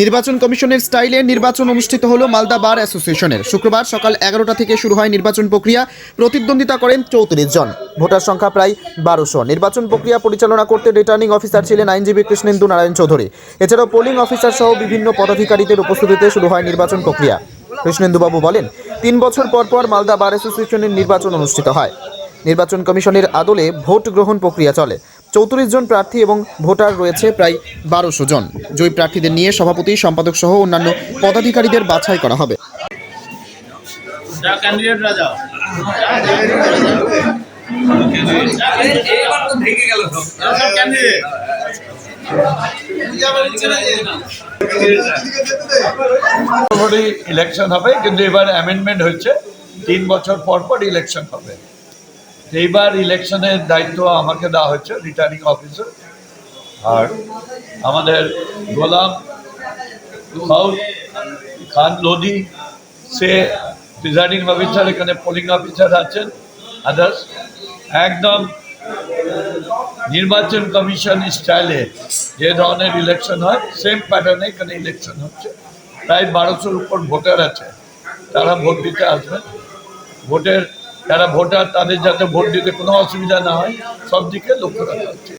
নির্বাচন কমিশনের স্টাইলে নির্বাচন অনুষ্ঠিত হলো মালদা বার অ্যাসোসিয়েশনের। শুক্রবার সকাল এগারোটা থেকে শুরু হয় নির্বাচন প্রক্রিয়া। প্রতিদ্বন্দ্বিতা করেন চৌত্রিশ জন। ভোটার সংখ্যা প্রায় বারোশো। নির্বাচন প্রক্রিয়া পরিচালনা করতে রিটার্নিং অফিসার ছিলেন আইনজীবী কৃষ্ণেন্দু নারায়ণ চৌধুরী। এছাড়াও পোলিং অফিসার সহ বিভিন্ন পদাধিকারীদের উপস্থিতিতে শুরু হয় নির্বাচন প্রক্রিয়া। কৃষ্ণেন্দুবাবু বলেন, তিন বছর পর পর মালদা বার অ্যাসোসিয়েশনের নির্বাচন অনুষ্ঠিত হয়। নির্বাচন কমিশনের আদলে ভোট গ্রহণ প্রক্রিয়া চলে। চৌত্রিশ জন প্রার্থী এবং ভোটার রয়েছে প্রায় বারোশো জন। জয়ী প্রার্থীদের নিয়ে সভাপতি, সম্পাদক সহ অন্যান্য পদাধিকারীদের বাছাই করা হবে। ইলেকশন হবে, কিন্তু এবার অ্যামেন্ডমেন্ট হচ্ছে তিন বছর পর পর ইলেকশন হবে। এইবার ইলেকশনের দায়িত্ব আমাকে দেওয়া হচ্ছে রিটার্নিং অফিসার আর আমাদের গোলাম খান লোধি, সে প্রিজাইডিং অফিসার এখানে পোলিং অফিসার আছেন আদার্স একদম নির্বাচন কমিশন স্টাইলে যে ধরনের ইলেকশন হয় সেম প্যাটার্নে এখানে ইলেকশন হচ্ছে। প্রায় বারোশোর উপর ভোটার আছে, তারা ভোট দিতে আসবেন। ভোটের যারা ভোটার, তাদের যাতে ভোট দিতে কোনো অসুবিধা না হয়, সব দিকে লক্ষ্য রাখা হচ্ছে